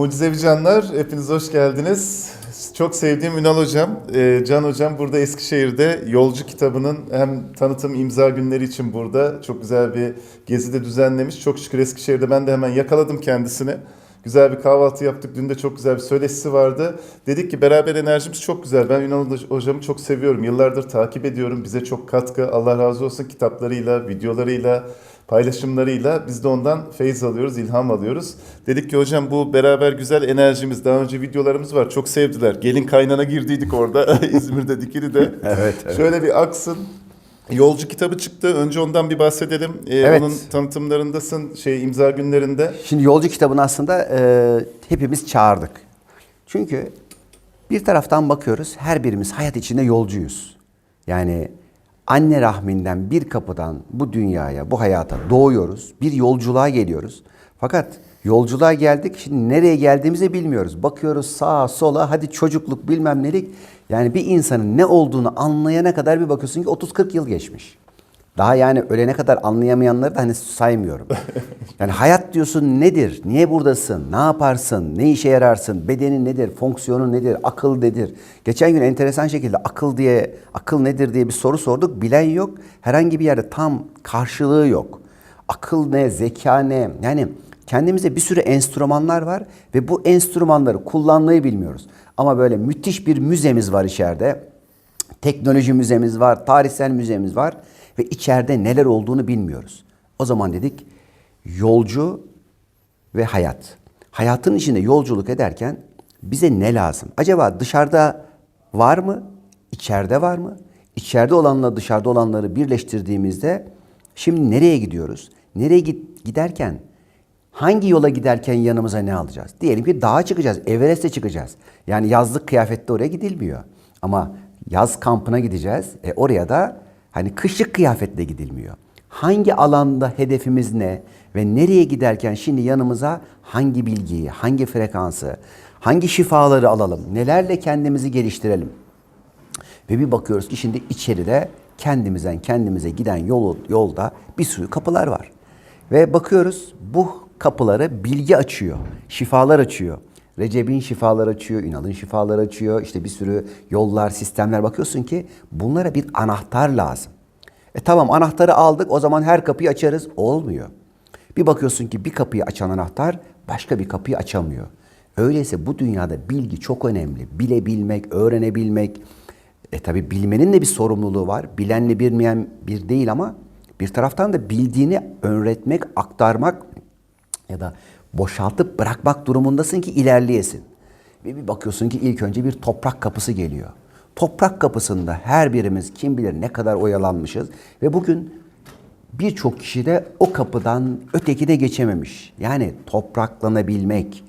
Mucizevi Canlar, hepiniz hoş geldiniz. Çok sevdiğim Ünal Hocam, e, Can Hocam burada Eskişehir'de Yolcu kitabının hem tanıtım imza günleri için burada çok güzel bir gezi de düzenlemiş. Çok şükür Eskişehir'de ben de hemen yakaladım kendisini. Güzel bir kahvaltı yaptık. Dün de çok güzel bir söyleşisi vardı. Dedik ki beraber enerjimiz çok güzel. Ben Ünal Hocam'ı çok seviyorum. Yıllardır takip ediyorum. Bize çok katkı. Allah razı olsun kitaplarıyla, videolarıyla, paylaşımlarıyla biz de ondan feyiz alıyoruz, ilham alıyoruz. Dedik ki hocam bu beraber güzel enerjimiz, daha önce videolarımız var, çok sevdiler. Gelin kaynana girdiydik orada İzmir'de Dikili'de. Evet, evet. Şöyle bir aksın. Yolcu kitabı çıktı. Önce ondan bir bahsedelim. Ee, Evet. Onun tanıtımlarındasın, şey imza günlerinde. Şimdi yolcu kitabını aslında e, hepimiz çağırdık. Çünkü bir taraftan bakıyoruz her birimiz hayat içinde yolcuyuz. Yani anne rahminden bir kapıdan bu dünyaya, bu hayata doğuyoruz. Bir yolculuğa geliyoruz. Fakat yolculuğa geldik şimdi nereye geldiğimizi bilmiyoruz. Bakıyoruz sağa sola hadi çocukluk bilmem nelik. Yani bir insanın ne olduğunu anlayana kadar bir bakıyorsun ki 30-40 yıl geçmiş. Daha yani ölene kadar anlayamayanları da hani saymıyorum. Yani hayat diyorsun nedir? Niye buradasın? Ne yaparsın? Ne işe yararsın? Bedenin nedir? Fonksiyonu nedir? Akıl nedir? Geçen gün enteresan şekilde akıl diye akıl nedir diye bir soru sorduk. Bilen yok. Herhangi bir yerde tam karşılığı yok. Akıl ne? Zeka ne? Yani kendimize bir sürü enstrümanlar var ve bu enstrümanları kullanmayı bilmiyoruz. Ama böyle müthiş bir müzemiz var içeride. Teknoloji müzemiz var, tarihsel müzemiz var ve içeride neler olduğunu bilmiyoruz. O zaman dedik yolcu ve hayat. Hayatın içinde yolculuk ederken bize ne lazım? Acaba dışarıda var mı? İçeride var mı? İçeride olanla dışarıda olanları birleştirdiğimizde şimdi nereye gidiyoruz? Nereye git giderken Hangi yola giderken yanımıza ne alacağız? Diyelim ki dağa çıkacağız, Everest'e çıkacağız. Yani yazlık kıyafette oraya gidilmiyor. Ama yaz kampına gideceğiz. E oraya da hani kışlık kıyafetle gidilmiyor. Hangi alanda hedefimiz ne ve nereye giderken şimdi yanımıza hangi bilgiyi, hangi frekansı, hangi şifaları alalım, nelerle kendimizi geliştirelim? Ve bir bakıyoruz ki şimdi içeride kendimizden kendimize giden yol, yolda bir sürü kapılar var. Ve bakıyoruz bu kapıları bilgi açıyor, şifalar açıyor. Recep'in şifalar açıyor, Ünal'ın şifalar açıyor. İşte bir sürü yollar, sistemler bakıyorsun ki bunlara bir anahtar lazım. E tamam anahtarı aldık o zaman her kapıyı açarız. Olmuyor. Bir bakıyorsun ki bir kapıyı açan anahtar başka bir kapıyı açamıyor. Öyleyse bu dünyada bilgi çok önemli. Bilebilmek, öğrenebilmek. E tabi bilmenin de bir sorumluluğu var. Bilenle bilmeyen bir değil ama bir taraftan da bildiğini öğretmek, aktarmak ya da boşaltıp bırakmak durumundasın ki ilerleyesin. Ve bir bakıyorsun ki ilk önce bir toprak kapısı geliyor. Toprak kapısında her birimiz kim bilir ne kadar oyalanmışız ve bugün birçok kişi de o kapıdan ötekine geçememiş. Yani topraklanabilmek,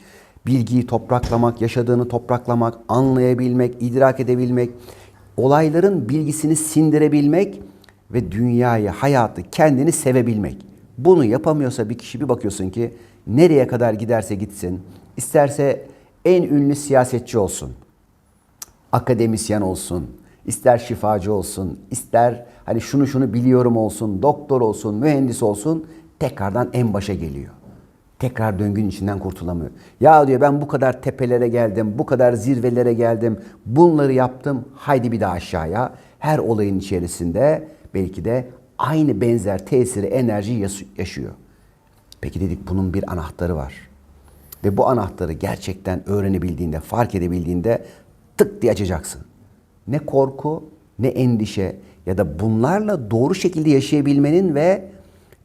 bilgiyi topraklamak, yaşadığını topraklamak, anlayabilmek, idrak edebilmek, olayların bilgisini sindirebilmek ve dünyayı, hayatı, kendini sevebilmek. Bunu yapamıyorsa bir kişi bir bakıyorsun ki nereye kadar giderse gitsin, isterse en ünlü siyasetçi olsun, akademisyen olsun, ister şifacı olsun, ister hani şunu şunu biliyorum olsun, doktor olsun, mühendis olsun tekrardan en başa geliyor. Tekrar döngünün içinden kurtulamıyor. Ya diyor ben bu kadar tepelere geldim, bu kadar zirvelere geldim, bunları yaptım, haydi bir daha aşağıya. Her olayın içerisinde belki de aynı benzer tesiri, enerjiyi yas- yaşıyor. Peki dedik bunun bir anahtarı var. Ve bu anahtarı gerçekten öğrenebildiğinde, fark edebildiğinde tık diye açacaksın. Ne korku, ne endişe ya da bunlarla doğru şekilde yaşayabilmenin ve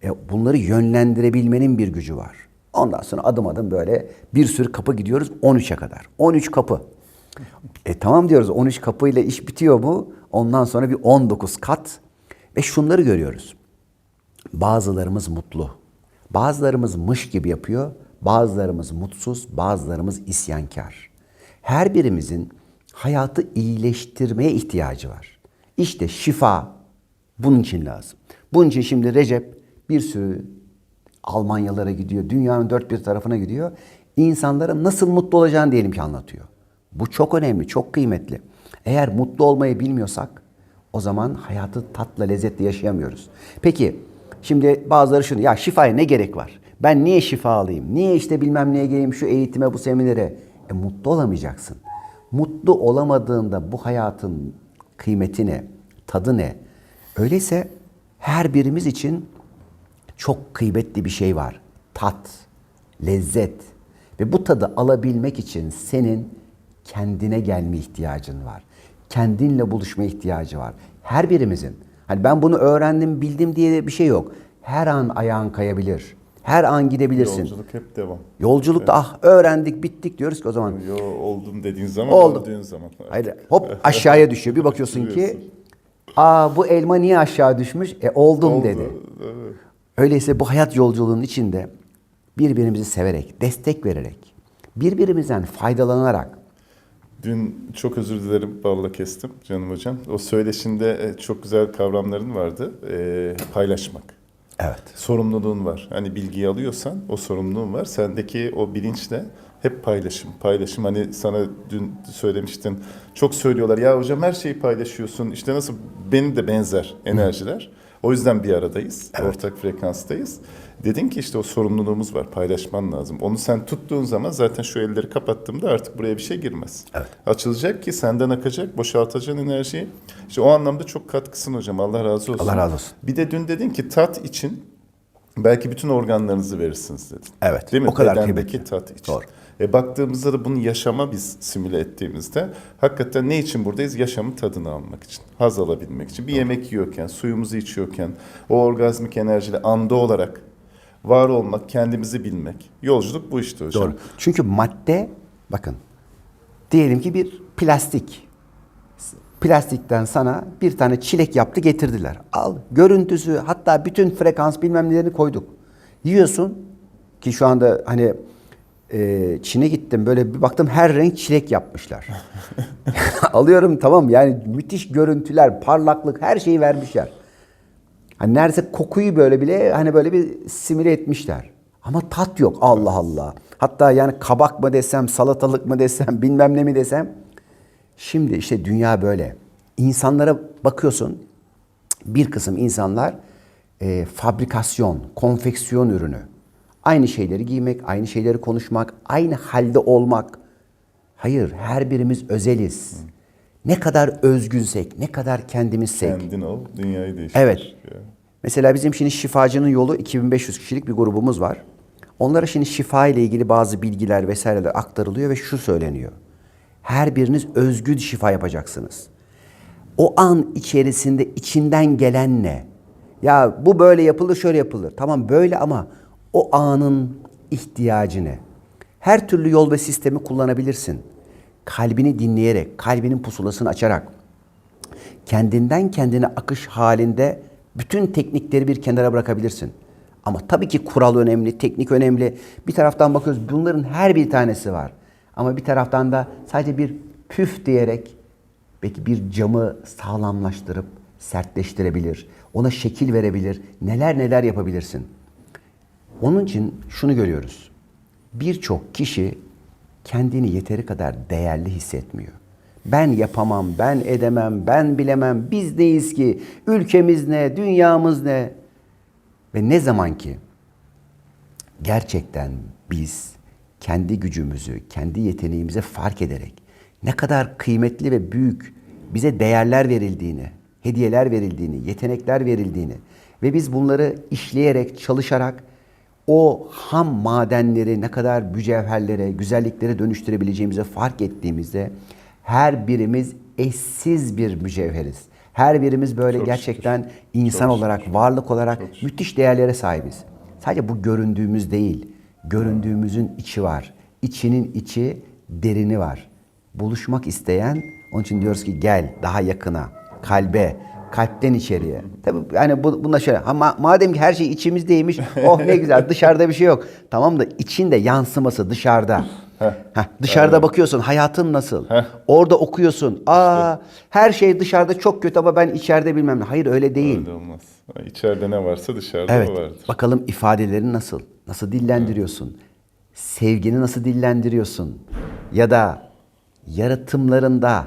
e, bunları yönlendirebilmenin bir gücü var. Ondan sonra adım adım böyle bir sürü kapı gidiyoruz 13'e kadar. 13 kapı. E tamam diyoruz 13 kapıyla iş bitiyor mu? Ondan sonra bir 19 kat ve şunları görüyoruz. Bazılarımız mutlu. Bazılarımız mış gibi yapıyor. Bazılarımız mutsuz, bazılarımız isyankar. Her birimizin hayatı iyileştirmeye ihtiyacı var. İşte şifa bunun için lazım. Bunun için şimdi Recep bir sürü Almanyalara gidiyor, dünyanın dört bir tarafına gidiyor. İnsanlara nasıl mutlu olacağını diyelim ki anlatıyor. Bu çok önemli, çok kıymetli. Eğer mutlu olmayı bilmiyorsak o zaman hayatı tatla lezzetle yaşayamıyoruz. Peki şimdi bazıları şunu ya şifaya ne gerek var? Ben niye şifa alayım? Niye işte bilmem neye geleyim şu eğitime, bu seminere? E mutlu olamayacaksın. Mutlu olamadığında bu hayatın kıymeti ne? Tadı ne? Öyleyse her birimiz için çok kıymetli bir şey var. Tat, lezzet. Ve bu tadı alabilmek için senin kendine gelme ihtiyacın var. Kendinle buluşma ihtiyacı var. Her birimizin. Hani ben bunu öğrendim, bildim diye de bir şey yok. Her an ayağın kayabilir. Her an gidebilirsin. Yolculuk hep devam. Yolculukta ah öğrendik, bittik diyoruz ki o zaman. Yo oldum dediğin zaman Oldu. öldüğün zaman. Hayır, hop aşağıya düşüyor. Bir bakıyorsun ki aa bu elma niye aşağı düşmüş? E oldum Oldu. dedi. Evet. Öyleyse bu hayat yolculuğunun içinde birbirimizi severek, destek vererek, birbirimizden faydalanarak Dün çok özür dilerim balla kestim canım hocam. O söyleşinde e, çok güzel kavramların vardı. E, paylaşmak. evet. Sorumluluğun var. Hani bilgiyi alıyorsan o sorumluluğun var. Sendeki o bilinçle hep paylaşım. Paylaşım hani sana dün söylemiştin. Çok söylüyorlar ya hocam her şeyi paylaşıyorsun. İşte nasıl benim de benzer enerjiler. O yüzden bir aradayız. Ortak frekanstayız. Dedin ki işte o sorumluluğumuz var. Paylaşman lazım. Onu sen tuttuğun zaman zaten şu elleri kapattığımda artık buraya bir şey girmez. Evet. Açılacak ki senden akacak, boşaltacaksın enerjiyi. İşte o anlamda çok katkısın hocam. Allah razı olsun. Allah razı olsun. Bir de dün dedin ki tat için belki bütün organlarınızı verirsiniz dedin. Evet, Değil mi? o kadar Bedendeki kıymetli. tat için. Doğru. E baktığımızda da bunu yaşama biz simüle ettiğimizde hakikaten ne için buradayız? Yaşamın tadını almak için, haz alabilmek için. Bir yemek yiyorken, suyumuzu içiyorken, o orgazmik enerjiyle anda olarak var olmak, kendimizi bilmek. Yolculuk bu işte hocam. Doğru. Çünkü madde bakın diyelim ki bir plastik. Plastikten sana bir tane çilek yaptı getirdiler. Al görüntüsü hatta bütün frekans bilmem nelerini koyduk. Yiyorsun ki şu anda hani e, Çin'e gittim böyle bir baktım her renk çilek yapmışlar. Alıyorum tamam yani müthiş görüntüler, parlaklık her şeyi vermişler. Hani neredeyse kokuyu böyle bile hani böyle bir simüle etmişler. Ama tat yok Allah Allah. Hatta yani kabak mı desem, salatalık mı desem, bilmem ne mi desem. Şimdi işte dünya böyle. İnsanlara bakıyorsun bir kısım insanlar e, fabrikasyon, konfeksiyon ürünü. Aynı şeyleri giymek, aynı şeyleri konuşmak, aynı halde olmak. Hayır, her birimiz özeliz. Ne kadar özgünsek, ne kadar kendimizsek. Kendin ol, dünyayı değiştir. Evet. Ya. Mesela bizim şimdi şifacının yolu 2500 kişilik bir grubumuz var. Onlara şimdi şifa ile ilgili bazı bilgiler vesaireler aktarılıyor ve şu söyleniyor. Her biriniz özgür şifa yapacaksınız. O an içerisinde içinden gelen ne? Ya bu böyle yapılır, şöyle yapılır. Tamam böyle ama o anın ihtiyacı ne? Her türlü yol ve sistemi kullanabilirsin. Kalbini dinleyerek, kalbinin pusulasını açarak, kendinden kendine akış halinde bütün teknikleri bir kenara bırakabilirsin. Ama tabii ki kural önemli, teknik önemli. Bir taraftan bakıyoruz bunların her bir tanesi var. Ama bir taraftan da sadece bir püf diyerek belki bir camı sağlamlaştırıp sertleştirebilir. Ona şekil verebilir. Neler neler yapabilirsin. Onun için şunu görüyoruz. Birçok kişi kendini yeteri kadar değerli hissetmiyor. Ben yapamam, ben edemem, ben bilemem, biz neyiz ki, ülkemiz ne, dünyamız ne? Ve ne zaman ki gerçekten biz kendi gücümüzü, kendi yeteneğimizi fark ederek ne kadar kıymetli ve büyük bize değerler verildiğini, hediyeler verildiğini, yetenekler verildiğini ve biz bunları işleyerek, çalışarak o ham madenleri ne kadar mücevherlere, güzelliklere dönüştürebileceğimizi fark ettiğimizde her birimiz eşsiz bir mücevheriz. Her birimiz böyle Çok gerçekten insan olarak, varlık olarak müthiş değerlere sahibiz. Sadece bu göründüğümüz değil, göründüğümüzün içi var. İçinin içi, derini var. Buluşmak isteyen, onun için diyoruz ki gel daha yakına, kalbe, kalpten içeriye. Tabii yani bu, bunda şöyle, ha, ma- madem ki her şey içimizdeymiş, oh ne güzel dışarıda bir şey yok. Tamam da içinde yansıması dışarıda. Heh, dışarıda bakıyorsun hayatın nasıl? Orada okuyorsun. Aa her şey dışarıda çok kötü ama ben içeride bilmem ne. Hayır öyle değil. Öyle olmaz. İçeride ne varsa dışarıda Evet. vardır. Bakalım ifadelerin nasıl? Nasıl dillendiriyorsun? Sevgini nasıl dillendiriyorsun? Ya da yaratımlarında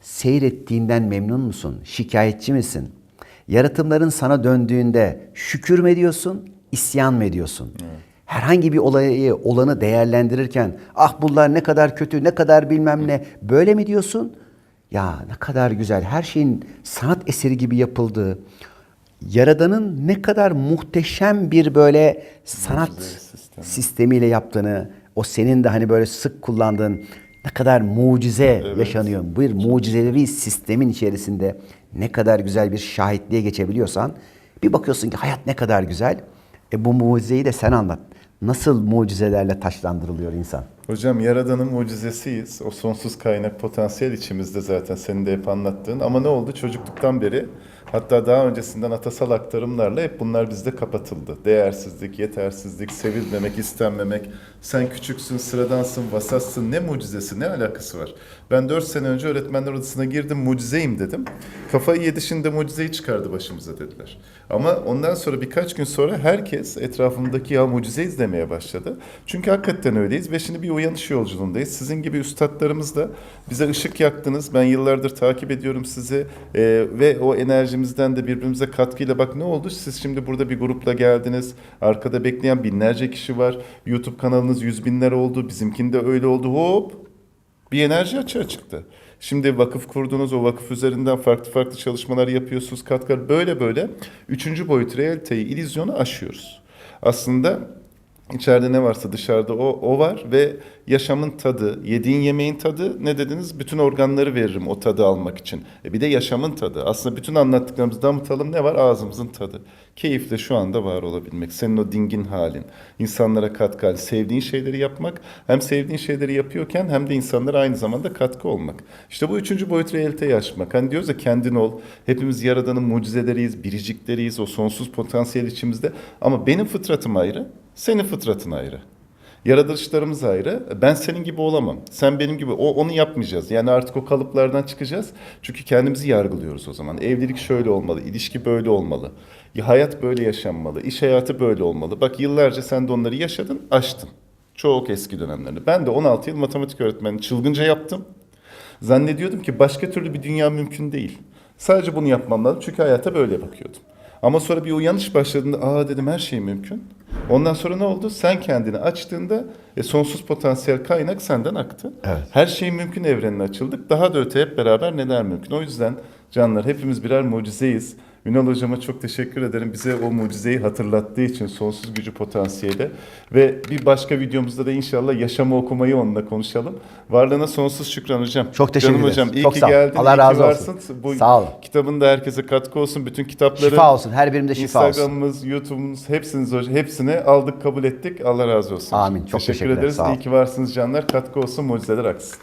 seyrettiğinden memnun musun? Şikayetçi misin? Yaratımların sana döndüğünde şükür mü ediyorsun, isyan mı ediyorsun? Herhangi bir olayı, olanı değerlendirirken ah bunlar ne kadar kötü, ne kadar bilmem ne böyle mi diyorsun? Ya ne kadar güzel, her şeyin sanat eseri gibi yapıldığı, Yaradan'ın ne kadar muhteşem bir böyle sanat sistemi. sistemiyle yaptığını, o senin de hani böyle sık kullandığın ne kadar mucize yaşanıyor. Bir mucizevi sistemin içerisinde ne kadar güzel bir şahitliğe geçebiliyorsan bir bakıyorsun ki hayat ne kadar güzel. E bu mucizeyi de sen anlat. Nasıl mucizelerle taşlandırılıyor insan? Hocam Yaradan'ın mucizesiyiz. O sonsuz kaynak potansiyel içimizde zaten senin de hep anlattığın. Ama ne oldu çocukluktan beri hatta daha öncesinden atasal aktarımlarla hep bunlar bizde kapatıldı. Değersizlik, yetersizlik, sevilmemek, istenmemek. Sen küçüksün, sıradansın, vasatsın. Ne mucizesi, ne alakası var? Ben 4 sene önce öğretmenler odasına girdim, mucizeyim dedim. Kafayı yedi şimdi mucizeyi çıkardı başımıza dediler. Ama ondan sonra birkaç gün sonra herkes etrafımdaki ya mucize izlemeye başladı. Çünkü hakikaten öyleyiz ve şimdi bir uyanış yolculuğundayız. Sizin gibi üstadlarımız da bize ışık yaktınız. Ben yıllardır takip ediyorum sizi Ee, ve o enerjimizden de birbirimize katkıyla bak ne oldu? Siz şimdi burada bir grupla geldiniz. Arkada bekleyen binlerce kişi var. YouTube kanalınız yüz binler oldu. Bizimkinde öyle oldu. Hop bir enerji açığa çıktı. Şimdi vakıf kurdunuz, o vakıf üzerinden farklı farklı çalışmalar yapıyorsunuz, katkılar böyle böyle. Üçüncü boyut realiteyi, illüzyonu aşıyoruz. Aslında içeride ne varsa dışarıda o, o var ve yaşamın tadı, yediğin yemeğin tadı ne dediniz? Bütün organları veririm o tadı almak için. E bir de yaşamın tadı. Aslında bütün anlattıklarımızı damıtalım ne var? Ağzımızın tadı. Keyifle şu anda var olabilmek. Senin o dingin halin. insanlara katkı hali. Sevdiğin şeyleri yapmak. Hem sevdiğin şeyleri yapıyorken hem de insanlara aynı zamanda katkı olmak. İşte bu üçüncü boyut realiteyi aşmak. Hani diyoruz ya kendin ol. Hepimiz Yaradan'ın mucizeleriyiz, biricikleriyiz. O sonsuz potansiyel içimizde. Ama benim fıtratım ayrı. Senin fıtratın ayrı. Yaratılışlarımız ayrı. Ben senin gibi olamam. Sen benim gibi. O onu yapmayacağız. Yani artık o kalıplardan çıkacağız. Çünkü kendimizi yargılıyoruz o zaman. Evlilik şöyle olmalı, ilişki böyle olmalı. Ya hayat böyle yaşanmalı, iş hayatı böyle olmalı. Bak yıllarca sen de onları yaşadın, aştın. Çok eski dönemlerini. Ben de 16 yıl matematik öğretmeni çılgınca yaptım. Zannediyordum ki başka türlü bir dünya mümkün değil. Sadece bunu yapmam lazım çünkü hayata böyle bakıyordum. Ama sonra bir uyanış başladığında aa dedim her şey mümkün. Ondan sonra ne oldu? Sen kendini açtığında e, sonsuz potansiyel kaynak senden aktı. Evet. Her şey mümkün evrenine açıldık. Daha da öte hep beraber neler mümkün. O yüzden canlar hepimiz birer mucizeyiz. Ünal hocama çok teşekkür ederim. Bize o mucizeyi hatırlattığı için sonsuz gücü potansiyeli. Ve bir başka videomuzda da inşallah yaşamı okumayı onunla konuşalım. Varlığına sonsuz şükran hocam. Çok teşekkür ederiz. hocam iyi Çok ki sağ geldin. Allah razı olsun. varsın. Bu Sağ olun. kitabın da herkese katkı olsun. Bütün kitapları Şifa olsun. Her birinde şifa olsun. Instagram'ımız, YouTube'umuz hepsiniz. Hepsini aldık kabul ettik. Allah razı olsun. Amin. Çok teşekkür teşekkürler. ederiz. İyi ki varsınız canlar. Katkı olsun, mucizeler aksın.